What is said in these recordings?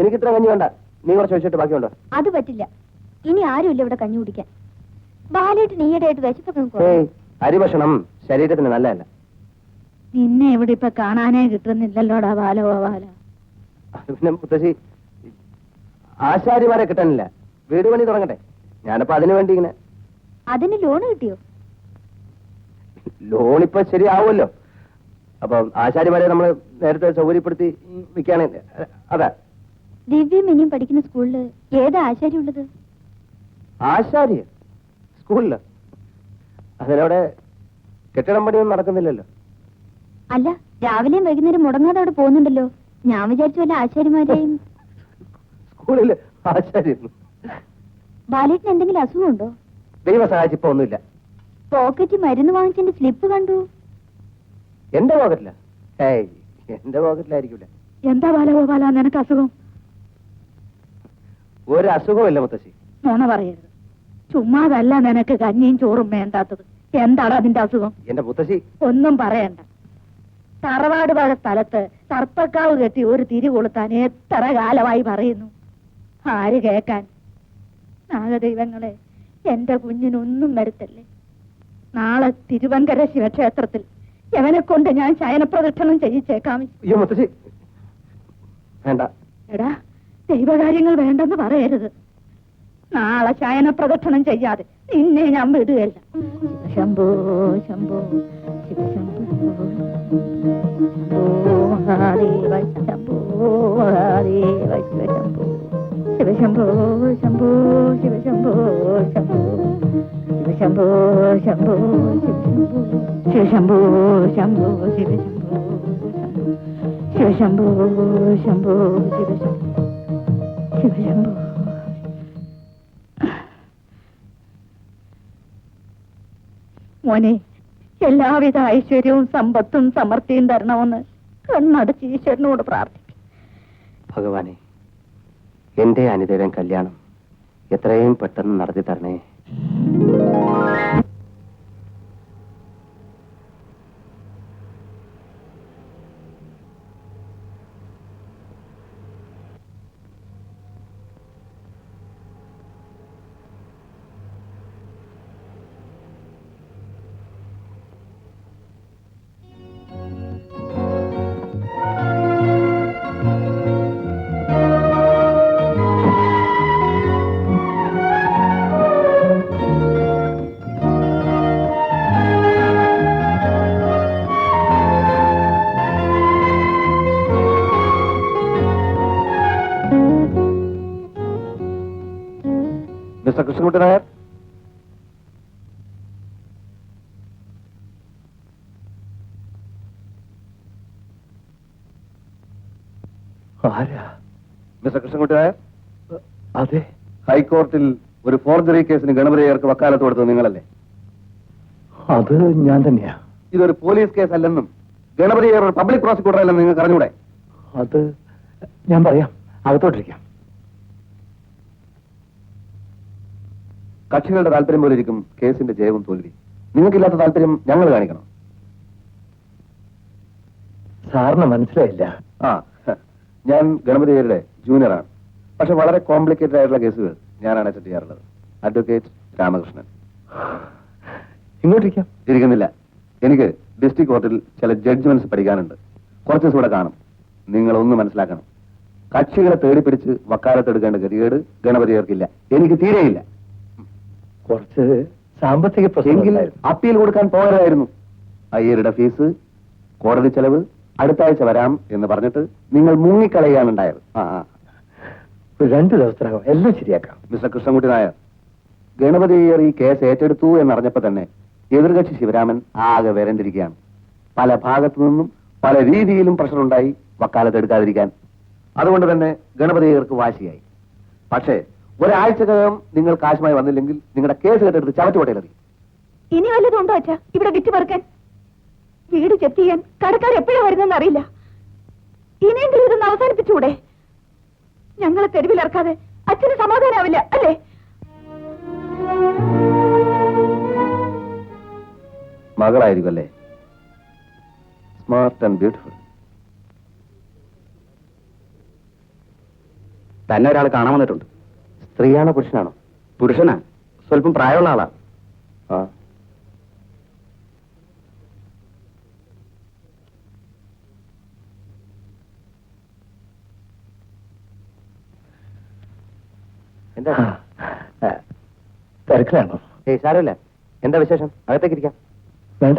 എനിക്ക് ഇത്ര കഞ്ഞി വേണ്ട. നീ കുറച്ച് വെച്ചിട്ട് ബാക്കിയുണ്ടോ? അത് പറ്റില്ല. ഇനി ആരുമില്ല ഇവിടെ കഞ്ഞി കുടിക്കാൻ. ബാലേട്ട് നീയടായിട്ട് വിശപ്പൊക്കെ. ഏയ് അരി ഭക്ഷണം ശരീരത്തിന് നല്ലതല്ല. നിന്നെ ഇവിടെ ഇപ്പൊ കാണാനേ കിട്ടുന്നില്ലല്ലോടാ ബാലോ ബാല. അത് പിന്നെ മുത്തശ്ശി ആശാരിമാരെ കിട്ടാനില്ല. വീട് പണി തുടങ്ങട്ടെ. ഞാനപ്പോ അതിനു വേണ്ടി ഇങ്ങനെ അതിന് ലോൺ കിട്ടിയോ? ലോൺ ഇപ്പൊ ശരിയാവുമല്ലോ. അപ്പൊ ആശാരിമാരെ നമ്മൾ നേരത്തെ സൗകര്യപ്പെടുത്തി വിൽക്കുകയാണ് അതെ. ദിവ്യം ഇനിയും പഠിക്കുന്ന സ്കൂളിൽ ഏതാ ആശാരി ഉള്ളത്? ആശാരി? സ്കൂളിൽ? അതിനവിടെ കെട്ടിടം പണിയൊന്നും നടക്കുന്നില്ലല്ലോ. അല്ല രാവിലെയും വൈകുന്നേരം മുടങ്ങാതെ അവിടെ പോകുന്നുണ്ടല്ലോ. ഞാൻ വിചാരിച്ചു വല്ല ആശാരിമാരെയും സ്കൂളിൽ ആശാരി ബാലേട്ടിന് എന്തെങ്കിലും അസുഖമുണ്ടോ ദൈവ സഹായിച്ച് ഇപ്പൊ ഒന്നുമില്ല. പോക്കറ്റിൽ മരുന്ന് വാങ്ങിച്ചതിന്റെ സ്ലിപ്പ് കണ്ടു. എന്റെ പോക്കറ്റില? ഏയ് എന്റെ പോക്കറ്റിലായിരിക്കൂല. എന്താ ബാലഗോപാല നിനക്ക് അസുഖം? ഒരു അസുഖമില്ല മുത്തശ്ശി. മോനെ പറയരുത്. ചുമ്മാതല്ല നിനക്ക് കഞ്ഞിയും ചോറും വേണ്ടാത്തത്. എന്താണ് അതിന്റെ അസുഖം? എന്റെ മുത്തശ്ശി. ഒന്നും പറയണ്ട. തറവാട് വക സ്ഥലത്ത് സർപ്പക്കാവ് കെട്ടി ഒരു തിരി കൊളുത്താൻ എത്ര കാലമായി പറയുന്നു? ആര് കേക്കാൻ നാഗദൈവങ്ങളെ എന്റെ കുഞ്ഞിനൊന്നും വരുത്തല്ലേ? നാളെ തിരുവങ്കര ശിവക്ഷേത്രത്തിൽ എവനെ കൊണ്ട് ഞാൻ ശയനപ്രദക്ഷിണം ചെയ്യിച്ചേക്കാം. വേണ്ട. എടാ ദൈവകാര്യങ്ങൾ വേണ്ടെന്ന് പറയരുത്. നാളെ ശയനപ്രദക്ഷിണം ചെയ്യാതെ നിന്നെ ഞാൻ വിടുകയല്ല. ശംഭോ ശംഭോ ശിവശംഭോ ശംഭോ ശിവശംഭോ ശംഭോ ശിവശംഭോ ശംഭോ ശിവശംഭോ ശംഭോ ശിവശംഭോ ശംഭോ ശിവശംഭോ ശിവശംഭോ ശംഭോ ശിവശംഭോ ശംഭോ ശംഭോ ശിവശംഭോ ശിവശംഭോ. മോനെ എല്ലാവിധ ഐശ്വര്യവും സമ്പത്തും സമൃദ്ധിയും തരണമെന്ന് കണ്ണടച്ച് ഈശ്വരനോട് പ്രാർത്ഥിക്കും. ഭഗവാനെ എന്റെ അനിതയുടെ കല്യാണം എത്രയും പെട്ടെന്ന് നടത്തി തരണേ. കൃഷ്ണൻകുട്ടി നായർ ആരാ? മിസ്റ്റർ കൃഷ്ണൻകുട്ടി നായർ അതെ. ഹൈക്കോടതിയിൽ ഒരു ഫോർജറി കേസിന് ഗണപതിയർക്ക് വക്കാലത്ത് കൊടുത്തത് നിങ്ങളല്ലേ? അത് ഞാൻ തന്നെയാ. ഇതൊരു പോലീസ് കേസ് അല്ലെന്നും ഗണപതിയർ ഒരു പബ്ലിക് പ്രോസിക്യൂട്ടർ അല്ലെന്നും നിങ്ങൾക്ക് അറിഞ്ഞൂടെ അത് ഞാൻ പറയാം. അകത്തോട്ടിരിക്കാം. കക്ഷികളുടെ താല്പര്യം പോലെ ഇരിക്കും കേസിന്റെ ജയവും തോൽവി. നിങ്ങൾക്കില്ലാത്ത താല്പര്യം ഞങ്ങൾ കാണിക്കണം. സാറിന് മനസ്സിലായില്ല. ആ. ഞാൻ ഗണപതിയുടെ ജൂനിയറാണ്. പക്ഷെ വളരെ കോംപ്ലിക്കേറ്റഡ് ആയിട്ടുള്ള കേസുകൾ ഞാനാണ് അറ്റൻഡ് ചെയ്യാറുള്ളത്. അഡ്വക്കേറ്റ് രാമകൃഷ്ണൻ. ഇങ്ങോട്ടിരിക്കാം. ഇരിക്കുന്നില്ല. എനിക്ക് ഡിസ്ട്രിക്ട് കോർട്ടിൽ ചില ജഡ്ജ്മെന്റ്സ് പഠിക്കാനുണ്ട്. കുറച്ച് ദിവസം ഇവിടെ കാണും. നിങ്ങൾ ഒന്ന് മനസ്സിലാക്കണം. കക്ഷികളെ തേടിപ്പിടിച്ച് വക്കാലത്തെടുക്കേണ്ട ഗതികേട് ഗണപതിയർക്കില്ല എനിക്ക് തീരെയില്ല. കുറച്ച് സാമ്പത്തിക എങ്കിൽ അപ്പീൽ കൊടുക്കാൻ പോകരുതായിരുന്നു അയ്യരുടെ ഫീസ് കോടതി ചെലവ് അടുത്ത ആഴ്ച വരാം എന്ന് പറഞ്ഞിട്ട് നിങ്ങൾ മുങ്ങിക്കളയാണ് ഉണ്ടായത്. ആ രണ്ടു ദിവസത്തിനകം എല്ലാം ശരിയാക്കാം. മിസ്റ്റർ കൃഷ്ണൻകുട്ടി നായർ ഗണപതി അയ്യർ ഈ കേസ് ഏറ്റെടുത്തു എന്നറിഞ്ഞപ്പോ തന്നെ എതിർകക്ഷി ശിവരാമൻ ആകെ വരണ്ടിരിക്കുകയാണ്. പല ഭാഗത്തു നിന്നും പല രീതിയിലും പ്രഷറുണ്ടായി വക്കാലത്ത് എടുക്കാതിരിക്കാൻ. അതുകൊണ്ട് തന്നെ ഗണപതി അയ്യർക്ക് വാശിയായി. പക്ഷേ ഒരാഴ്ചക്കകം നിങ്ങൾ കാശുമായി വന്നില്ലെങ്കിൽ നിങ്ങളുടെ കേസ് കേട്ടെടുത്ത് ചവറ്റുകൊട്ടയിലെറിയും ഇനി വല്ലതും ഉണ്ടോ അച്ഛാ? ഇവിടെ വിറ്റ് പെറുക്കാൻ. വീട് ചെക്ക് ചെയ്യാൻ കടക്കാർ എപ്പോഴാ വരുന്നെന്ന് അറിയില്ല. ഇനിയെങ്കിലും ഇതൊന്ന് അവസാനിപ്പിച്ചുകൂടെ? ഞങ്ങളെ തെരുവിലിറക്കാതെ അച്ഛന് സമാധാനാവില്ല അല്ലേ? മകളായിരിക്കും അല്ലേ സ്മാർട്ട് ആൻഡ് ബ്യൂട്ടിഫുൾ തന്നെ ഒരാൾ കാണാൻ വന്നിട്ടുണ്ട്. സ്ത്രീയാണോ പുരുഷനാണോ? പുരുഷനാ. സ്വല്പം പ്രായമുള്ള ആളാ. ആ. എന്താ? തിരക്കിലാണോ? ഏയ് സാരമില്ല. എന്താ വിശേഷം? അകത്തേക്ക് ഇരിക്കാം. വേണ്ട.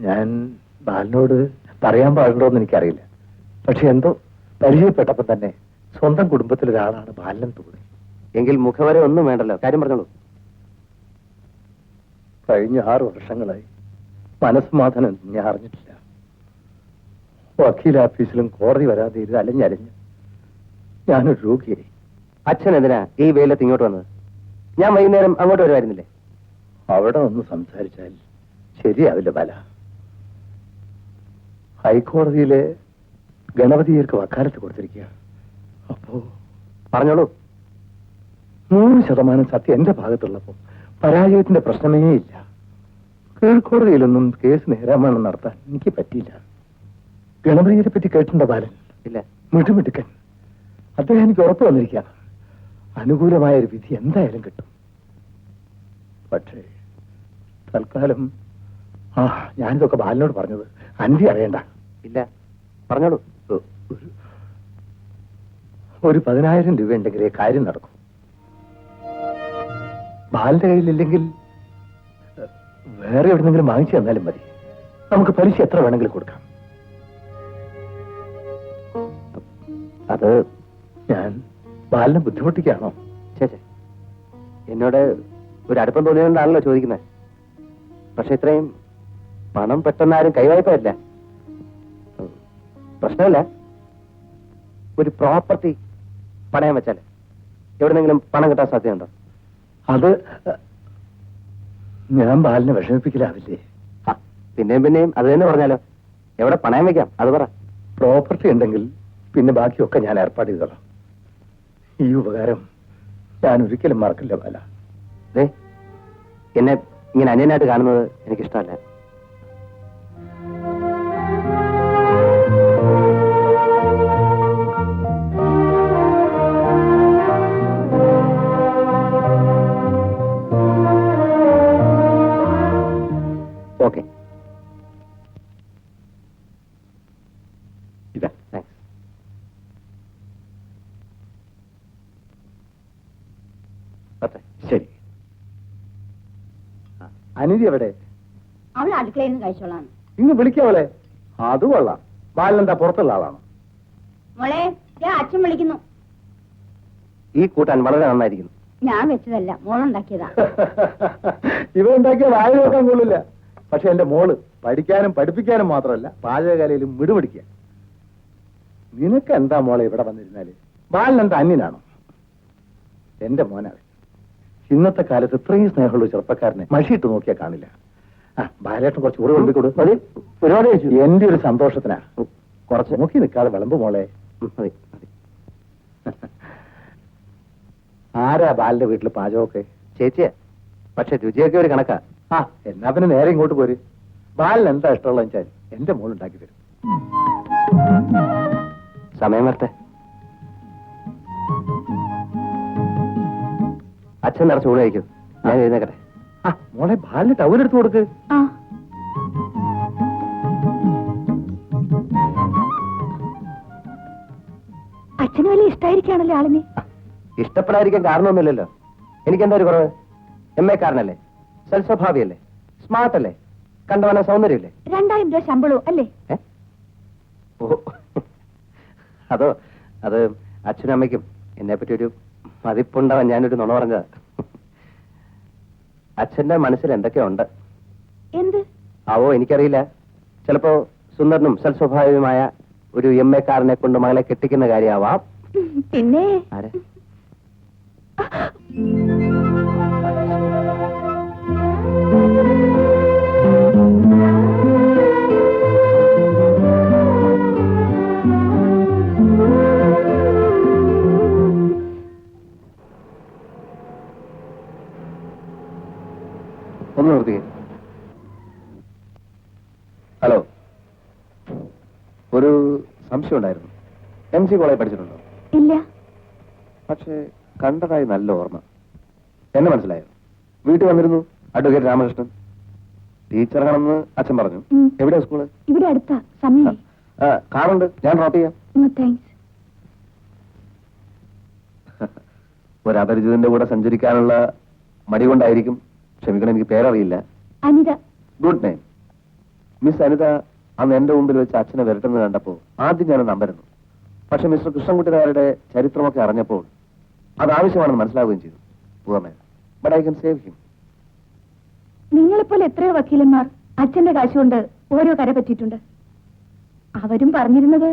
ഞാൻ ബാലിനോട് പറയാൻ പാടുണ്ടോന്ന് എനിക്കറിയില്ല. പക്ഷെ എന്തോ പരിചയപ്പെട്ടപ്പോ തന്നെ സ്വന്തം കുടുംബത്തിലൊരാളാണ് ബാലൻ തോന്നി. എങ്കിൽ മുഖവരെ ഒന്നും വേണ്ടല്ലോ. കാര്യം പറഞ്ഞോളൂ. കഴിഞ്ഞ ആറ് വർഷങ്ങളായി മനസ്സമാധാനം ഞാൻ അറിഞ്ഞിട്ടില്ല. വക്കീൽ ഓഫീസിലും കോടതി വരാതെ ഇത് അലഞ്ഞലഞ്ഞ് ഞാനൊരു രോഗിയായി. അച്ഛൻ എന്തിനാ ഈ വെയിലത്ത് ഇങ്ങോട്ട് വന്നത്? ഞാൻ വൈകുന്നേരം അങ്ങോട്ട് വരുമായിരുന്നില്ലേ? അവിടെ ഒന്ന് സംസാരിച്ചാൽ ശരിയാവില്ല ബല. ഹൈക്കോടതിയിലെ ഗണപതിയർക്ക് വക്കാലത്ത് കൊടുത്തിരിക്കുക അപ്പോ പറഞ്ഞോളൂ. നൂറ് ശതമാനം സത്യം എന്റെ ഭാഗത്തുള്ളപ്പോ പരാജയത്തിന്റെ പ്രശ്നമേ ഇല്ല. കീഴ്ക്കോടതിയിലൊന്നും കേസ് നേരാമണം നടത്താൻ എനിക്ക് പറ്റിയില്ല. ഗണപതിയെ പറ്റി കേട്ടിട്ടുണ്ടോ ബാലൻ? ഇല്ല. മിടുമിടുക്കൻ. അദ്ദേഹം എനിക്ക് ഉറപ്പ് വന്നിരിക്കുകയാണ് അനുകൂലമായ ഒരു വിധി എന്തായാലും കിട്ടും. പക്ഷേ തൽക്കാലം ആ ഞാനിതൊക്കെ ബാലനോട് പറഞ്ഞത് അന്തി അറിയണ്ട. ഇല്ല. പറഞ്ഞോളൂ. ഒരു- ഒരു പതിനായിരം രൂപ ഉണ്ടെങ്കിലേ കാര്യം നടക്കും. ബാലിന്റെ കയ്യിലില്ലെങ്കിൽ വേറെ എവിടെന്നെങ്കിലും വാങ്ങിച്ചു തന്നാലും മതി. നമുക്ക് പലിശ എത്ര വേണമെങ്കിലും കൊടുക്കാം. അത് ഞാൻ ബാലിനെ ബുദ്ധിമുട്ടിക്കാണോ ചേച്ചേ എന്നോട് ഒരു അടുപ്പം തോന്നിയതുകൊണ്ടാണല്ലോ ചോദിക്കുന്നത്. പക്ഷെ ഇത്രയും പണം പെട്ടെന്ന് ആരും കൈവായ്പയല്ല പ്രശ്നമില്ല. ഒരു പ്രോപ്പർട്ടി പണയം വെച്ചാൽ എവിടെന്നെങ്കിലും പണം കിട്ടാൻ സാധ്യതയുണ്ടോ? അത് ഞാൻ ബാലിനെ വിഷമിപ്പിക്കലാവില്ലേ? പിന്നെയും പിന്നെയും അത് തന്നെ പറഞ്ഞാലോ. എവിടെ പണയം വെക്കാം? അത് പറ. പ്രോപ്പർട്ടി ഉണ്ടെങ്കിൽ പിന്നെ ബാക്കിയൊക്കെ ഞാൻ ഏർപ്പാട് ചെയ്തോളാം. ഈ ഉപകാരം ഞാൻ ഒരിക്കലും മറക്കില്ല ബാല. എന്നെ ഇങ്ങനെ അന്യനായിട്ട് കാണുന്നത് എനിക്കിഷ്ടമല്ല. അടുക്കളയിൽ നിന്ന് കഴിച്ചോളാം. ഇന്ന് വിളിക്കാവളെ അത് കൊള്ളാം. ബാലനെന്താ പുറത്തുള്ള ആളാണോ? മോളെ ഞാൻ അച്ഛൻ വിളിക്കുന്നു. ഈ കൂട്ടാൻ വളരെ നന്നായിരിക്കുന്നു. ഞാൻ വെച്ചതല്ല മോളുണ്ടാക്കിയതാ. ഇവ ഉണ്ടാക്കിയ വായ നോക്കാൻ കൊള്ളില്ല. പക്ഷെ എന്റെ മോൾ പഠിക്കാനും പഠിപ്പിക്കാനും മാത്രമല്ല പാചകകലയിലും വിടുപിടിക്കുക നിനക്ക് എന്താ മോളെ ഇവിടെ വന്നിരുന്നാൽ? ബാലൻ എന്താ അന്യനാണോ? എന്റെ മോനാണ് ഇന്നത്തെ കാലത്ത് ഇത്രയും സ്നേഹമുള്ള ചെറുപ്പക്കാരനെ മഷിയിട്ട് നോക്കിയാൽ കാണില്ല. ബാലേട്ടൻ കുറച്ച് ഉറവ് കൊണ്ടുകൊടു മതി. ഒരുപാട് കഴിച്ചു. എന്റെ ഒരു സന്തോഷത്തിനാ. കുറച്ച് നോക്കി നിൽക്കാതെ വിളമ്പ് മോളെ. മതി ആരാ ബാലിന്റെ വീട്ടിൽ പാചകമൊക്കെ? ചേച്ചിയാ. പക്ഷെ രുചിയൊക്കെ ഒരു കണക്കാ. ആ എന്നാ പിന്നെ നേരെ ഇങ്ങോട്ട് പോര്. ബാലിന് എന്താ ഇഷ്ടമുള്ള വെച്ചാൽ എന്റെ മോൾ ഉണ്ടാക്കി തരും. സമയം വരട്ടെ. അച്ഛൻ നിറച്ച് ഊണ് കഴിക്കും. ഞാൻ എഴുന്നേക്കട്ടെ. ആ മോളെ ബാലിന് ടവലെടുത്ത് കൊടുക്ക്. ആ. അച്ഛന് വലിയ ഇഷ്ടായിരിക്കാണല്ലോ ആളിനെ? ഇഷ്ടപ്പെടാതിരിക്കാൻ കാരണമൊന്നുമില്ലല്ലോ. എനിക്കെന്താ ഒരു കുറവ്? എം എ കാരനല്ലേ? സൽസ്വഭാവിയല്ലേ? സ്മാർട്ട് അല്ലേ കണ്ടവന സൗന്ദര്യമില്ലേ? രണ്ടായിരം രൂപ ശമ്പളവും അല്ലേ? ഏ? ഓ അതോ അത് അച്ഛനും അമ്മയ്ക്കും എന്നെ പറ്റി ഒരു മതിപ്പുണ്ടാവാൻ ഞാനൊരു നുണ പറഞ്ഞതാ. അച്ഛന്റെ മനസ്സിൽ എന്തൊക്കെയുണ്ട്? എന്ത്? ആവോ എനിക്കറിയില്ല. ചിലപ്പോ സുന്ദരനും സൽസ്വഭാവിയുമായ ഒരു എം എ കാരനെ കൊണ്ട് മകളെ കെട്ടിക്കുന്ന കാര്യമാവാം. പിന്നെ? ആരെ? ഹലോ ഒരു സംശയം ഉണ്ടായിരുന്നു എം സി കോളേജ് പഠിച്ചിട്ടുണ്ടോ? ഇല്ല. പക്ഷേ കണ്ടതായി നല്ല ഓർമ്മ. എന്നെ മനസ്സിലായോ? വീട്ടിൽ വന്നിരുന്നു അഡ്വക്കേറ്റ് രാമകൃഷ്ണൻ. ടീച്ചർ ടീച്ചറാണെന്ന് അച്ഛൻ പറഞ്ഞു. എവിടെയാ സ്കൂൾ ഇവിടെ അടുത്താ സമയം കാറുണ്ട് ഞാൻ ഡ്രോപ്പ് ചെയ്യാം. ഒരു അപരിചിതന്റെ കൂടെ സഞ്ചരിക്കാനുള്ള മടി കൊണ്ടായിരിക്കും. ക്ഷമിക്കണം എനിക്ക് പേരറിയില്ല. Anitha. Good night miss Anitha അന്ന് എന്റെ മുമ്പിൽ വെച്ച് അച്ഛനെ വരട്ടെന്ന് കണ്ടപ്പോൾ ആദ്യം ഞാൻ നമ്പരുന്നു. പക്ഷെ മിസ്റ്റർ കൃഷ്ണൻകുട്ടികാരുടെ ചരിത്രമൊക്കെ അറിഞ്ഞപ്പോൾ അത് ആവശ്യമാണെന്ന് മനസ്സിലാവുകയും ചെയ്തു. Poorna but I can save him നിങ്ങളെപ്പോലെ എത്രയോ വക്കീലന്മാർ അച്ഛന്റെ കാശുകൊണ്ട് ഓരോ കര പറ്റിയിട്ടുണ്ട്. അവരും പറഞ്ഞിരുന്നത്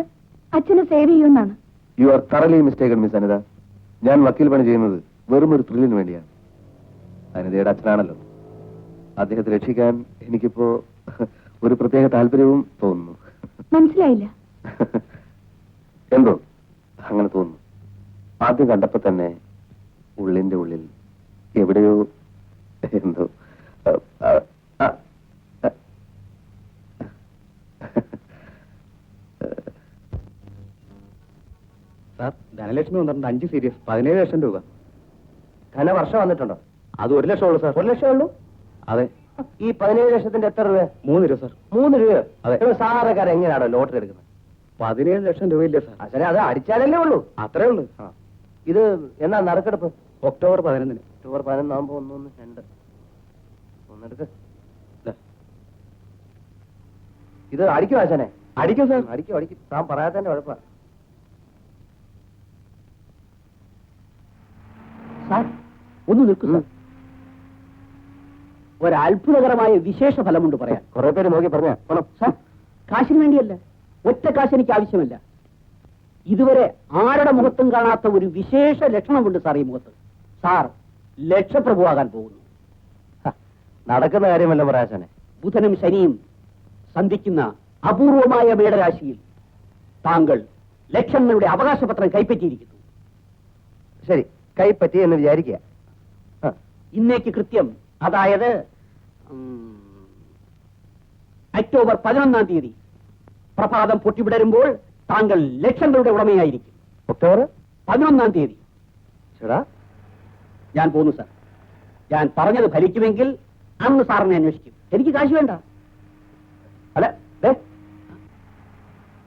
അച്ഛനെ സേവ് ചെയ്യുമെന്നാണ്. You are utterly mistaken miss Anitha ഞാൻ വക്കീൽ പണി ചെയ്യുന്നത് വെറും ഒരു ത്രില്ലിന് വേണ്ടിയാണ്. അനിതയുടെ അച്ഛനാണല്ലോ. അദ്ദേഹത്തെ രക്ഷിക്കാൻ എനിക്കിപ്പോ ഒരു പ്രത്യേക താല്പര്യവും തോന്നുന്നു. മനസ്സിലായില്ല. എന്തോ? അങ്ങനെ തോന്നുന്നു. ആദ്യം കണ്ടപ്പോ തന്നെ ഉള്ളിന്റെ ഉള്ളിൽ എവിടെയോ എന്തോ. സാർ ധനലക്ഷ്മി വന്നിട്ടുണ്ട് അഞ്ച് സീരീസ് പതിനേഴ് ലക്ഷം രൂപ. ധന വർഷം വന്നിട്ടുണ്ടോ? അത് ഒരു ലക്ഷം ഉള്ളൂ സാർ. ഒരു ലക്ഷം ഉള്ളൂ? അതെ. ഈ പതിനേഴ് ലക്ഷത്തിന്റെ എത്ര രൂപ മൂന്ന് രൂപ സാർ. മൂന്ന് രൂപ അതെ. സാധാരണക്കാരൻ എങ്ങനെയാണോ ലോട്ടറി എടുക്കുന്നത്? പതിനേഴ് ലക്ഷം രൂപയില്ല സാർ? ശരി അത് അടിച്ചാലല്ലേ ഉള്ളൂ. അത്രേ ഉള്ളൂ. ഇത് എന്നാ നറുക്കെടുപ്പ്? ഒക്ടോബർ പതിനൊന്നിന്. ഒക്ടോബർ പതിനൊന്നാകുമ്പോ ഒന്നൊന്ന് രണ്ട്. ഒന്നെടുക്ക്. ഇത് അടിക്കും അച്ഛനെ. അടിക്കും സാർ. അടിക്കും അടിക്കും. താൻ പറയാത്തതിന്റെ കുഴപ്പ സാർ ഒന്ന് നിൽക്കും സാർ. ഒരു അത്ഭുതകരമായ വിശേഷ ഫലമുണ്ട് പറയാൻ. കുറെ പേര് നോക്കി പറഞ്ഞു. കാശിന് വേണ്ടിയല്ല. ഒറ്റ കാശ് എനിക്ക് ആവശ്യമല്ല. ഇതുവരെ ആരുടെ മുഖത്തും കാണാത്ത ഒരു വിശേഷ ലക്ഷണമുണ്ട് സാർ ഈ മുഖത്ത്. സാർ ലക്ഷപ്രഭുവാകാൻ പോകുന്നു. നടക്കുന്ന കാര്യമല്ല പറയാശാനെ ബുധനും ശനിയും സന്ധിക്കുന്ന അപൂർവമായ മേടരാശിയിൽ താങ്കൾ ലക്ഷങ്ങളുടെ അവകാശപത്രം കൈപ്പറ്റിയിരിക്കുന്നു. ശരി കൈപ്പറ്റി എന്ന് വിചാരിക്കുക. ഇന്നേക്ക് കൃത്യം അതായത് ഒക്ടോബർ പതിനൊന്നാം തീയതി പ്രഭാതം പൊട്ടിവിടരുമ്പോൾ താങ്കൾ ലക്ഷങ്ങളുടെ ഉടമയായിരിക്കും. ഒക്ടോബർ പതിനൊന്നാം തീയതി. ചേടാ ഞാൻ പോന്നു സാർ. ഞാൻ പറഞ്ഞത് ഭരിക്കുമെങ്കിൽ അന്ന് സാറിനെ അന്വേഷിക്കും. എനിക്ക് കാശ് വേണ്ട. അല്ല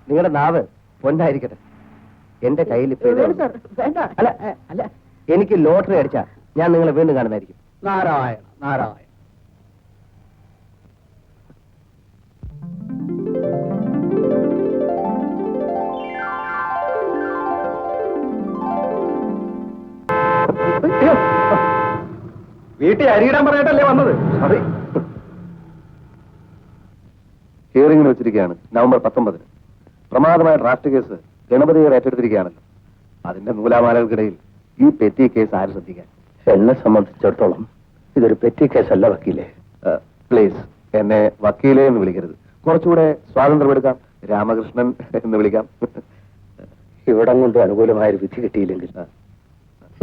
നിങ്ങളുടെ നാവ് പൊന്നായിരിക്കട്ടെ. എന്റെ കയ്യിൽ അല്ല അല്ല. എനിക്ക് ലോട്ടറി അടിച്ചാ ഞാൻ നിങ്ങളെ വീണ്ടും കാണുന്നതായിരിക്കും. നാരായണ. നാരായണ വീട്ടിൽ അരിയിടാൻ പറഞ്ഞിട്ടല്ലേ വന്നത്? സോറി ഹിയറിംഗിന് വെച്ചിരിക്കുകയാണ്. നവംബർ പത്തൊമ്പതിന്. പ്രമാദമായ ഡ്രാഫ്റ്റ് കേസ് ഗണപതിയെ ഏറ്റെടുത്തിരിക്കുകയാണല്ലോ. അതിന്റെ നൂലാമാലകൾക്കിടയിൽ ഈ പെറ്റി കേസ് ആര് ശ്രദ്ധിക്കാൻ? എന്നെ സംബന്ധിച്ചിടത്തോളം ഇതൊരു പെറ്റി കേസല്ല വക്കീലേ. പ്ലീസ് എന്നെ വക്കീലെ എന്ന് വിളിക്കരുത്. കുറച്ചുകൂടെ സ്വാതന്ത്ര്യമെടുക്കാം രാമകൃഷ്ണൻ എന്ന് വിളിക്കാം. ഇവിടം കൊണ്ട് അനുകൂലമായ ഒരു വിധി കിട്ടിയില്ലെങ്കിൽ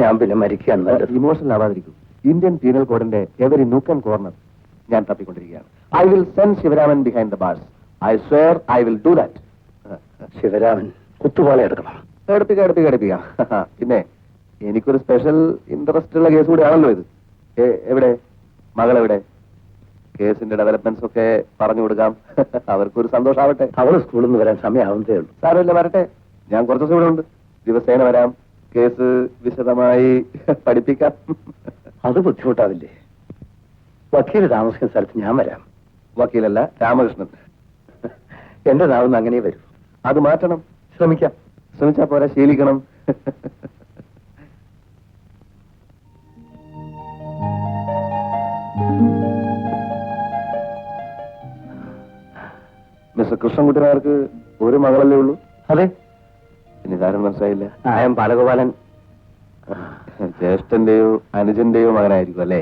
ഞാൻ പിന്നെ മരിക്കാൻ ഇമോഷണൽ ആവാതിരിക്കും. ഇന്ത്യൻ പീനൽ കോഡിന്റെ എവരി നൂക്കൻ കോർണർ ഞാൻ തപ്പിക്കൊണ്ടിരിക്കുകയാണ്. I will send Shivaraman behind the bars I swear I will do that Shivaraman കുത്തുപാള എടുക്കണം? എടുപ്പിക്കുക എടുപ്പിക്കുക എടുപ്പിക്കുക പിന്നെ എനിക്കൊരു സ്പെഷ്യൽ ഇൻട്രസ്റ്റ് ഉള്ള കേസ് കൂടിയാണല്ലോ ഇത്. എവിടെ? മകൾ എവിടെ കേസിന്റെ ഡെവലപ്മെന്റ്സ് ഒക്കെ പറഞ്ഞു കൊടുക്കാം. അവർക്കൊരു സന്തോഷാവട്ടെ. അവൾ സ്കൂളിൽ നിന്ന് വരാൻ സമയമാവുന്നതേ ഉള്ളൂ. സാരമില്ല വരട്ടെ. ഞാൻ കുറച്ച് ദിവസം ഇവിടെ ഉണ്ട്. ദിവസേന വരാം. കേസ് വിശദമായി പഠിപ്പിക്കാം. അത് ബുദ്ധിമുട്ടാവില്ലേ? വക്കീൽ താമസിക്കുന്ന സ്ഥലത്ത് ഞാൻ വരാം. വക്കീലല്ല രാമകൃഷ്ണൻ. എന്റെ നാവുന്ന് അങ്ങനെ വരും. അത് മാറ്റണം. ശ്രമിക്കാം. ശ്രമിച്ചാ പോരാ ശീലിക്കണം. കൃഷ്ണൻകുട്ടിനാർക്ക് ഒരു മകളല്ലേ ഉള്ളൂ? അതെ. ഇനി കാര്യം മനസ്സിലായില്ല. I am Balagopalan. ജ്യേഷ്ഠന്റെയോ അനുജന്റെയോ മകനായിരിക്കും അല്ലേ?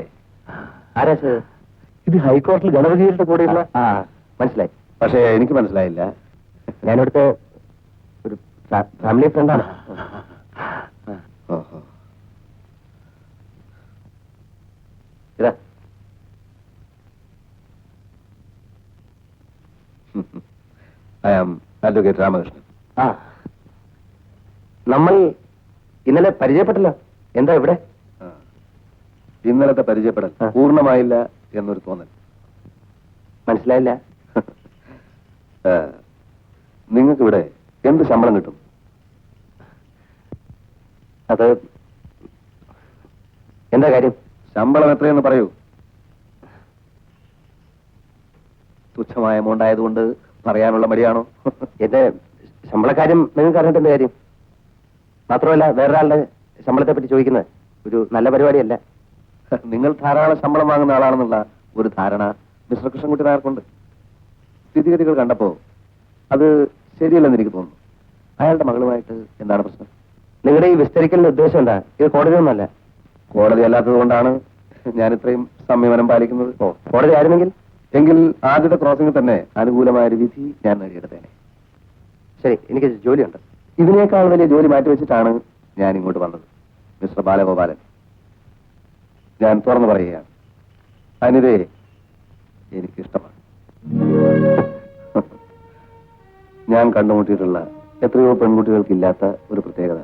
ആരാ സർ ഇത് ഹൈക്കോടതിയിൽ ഗണപതിയുടെ കൂടെയുള്ള ആ മനസ്സിലായി. പക്ഷേ എനിക്ക് മനസ്സിലായില്ല. ഞാനിവിടുത്തെ ഒരു ഫാമിലി ഫ്രണ്ടാണ് ഓഹോ. ഇതാ ഐ ആം അഡ്വക്കേറ്റ് രാമകൃഷ്ണൻ. ആ. നമ്മൾ ഇന്നലെ പരിചയപ്പെട്ടില്ല. എന്താ ഇവിടെ? ഇന്നലത്തെ പരിചയപ്പെടൽ പൂർണമായില്ല എന്നൊരു തോന്നൽ. മനസ്സിലായില്ല. നിങ്ങൾക്ക് ഇവിടെ എന്ത് ശമ്പളം കിട്ടും? അത് എന്താ കാര്യം? ശമ്പളം എത്രയെന്ന് പറയൂ. തുച്ഛമായ എമൗണ്ട് ആയതുകൊണ്ട് പറയാനുള്ള മടിയാണോ? എന്റെ ശമ്പളക്കാര്യം നിങ്ങൾക്ക് അറിഞ്ഞിട്ടെന്ത് കാര്യം? മാത്രമല്ല വേറൊരാളുടെ ശമ്പളത്തെ പറ്റി ചോദിക്കുന്നത് ഒരു നല്ല പരിപാടിയല്ല. നിങ്ങൾ ധാരാളം ശമ്പളം വാങ്ങുന്ന ആളാണെന്നുള്ള ഒരു ധാരണ മിസ്റ്റർ കൃഷ്ണൻകുട്ടി നായർക്കുണ്ട്. സ്ഥിതിഗതികൾ കണ്ടപ്പോ അത് ശരിയല്ലെന്ന് എനിക്ക് തോന്നുന്നു. അയാളുടെ മകളുമായിട്ട് എന്താണ് പ്രശ്നം? നിങ്ങളുടെ ഈ വിസ്തരിക്കലിന്റെ ഉദ്ദേശം എന്താ? ഇത് കോടതി ഒന്നല്ല കോടതി അല്ലാത്തത് കൊണ്ടാണ് ഞാൻ ഇത്രയും സംയമനം പാലിക്കുന്നത്. കോടതി ആയിരുന്നെങ്കിൽ എങ്കിൽ ആദ്യത്തെ ക്രോസിംഗ് തന്നെ അനുകൂലമായ ഒരു വിധി ഞാൻ നേടിയെടുത്തേനെ ശരി എനിക്ക് ജോലിയുണ്ട്. ഇതിനേക്കാൾ വലിയ ജോലി മാറ്റിവെച്ചിട്ടാണ് ഞാൻ ഇങ്ങോട്ട് വന്നത് മിസ്റ്റർ ബാലഗോപാലൻ. ഞാൻ തുറന്നു പറയുകയാണ്. അനിതയെ എനിക്കിഷ്ടമാണ്. ഞാൻ കണ്ടുമുട്ടിയിട്ടുള്ള എത്രയോ പെൺകുട്ടികൾക്കില്ലാത്ത ഒരു പ്രത്യേകത.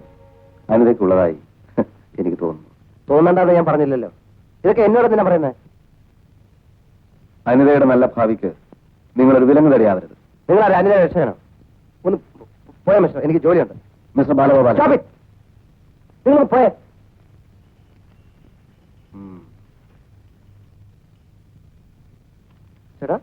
അനിതയ്ക്കുള്ളതായി എനിക്ക് തോന്നുന്നു. തോന്നണ്ടെന്ന് ഞാൻ പറഞ്ഞില്ലല്ലോ. ഇതൊക്കെ എന്നോട് തന്നെ പറയുന്നത് അനിതയുടെ നല്ല ഭാവിക്ക് നിങ്ങളൊരു വിലങ്ങ് തരയാവരുത് നിങ്ങൾ ആരും അനിത രക്ഷകനോ ഒന്ന് പോയാ മിസ്റ്റർ എനിക്ക് ജോലിയുണ്ട്. മിസ്റ്റർ ബാലഗോപാൽ നിങ്ങൾ പോയേ. ചേട്ടാ?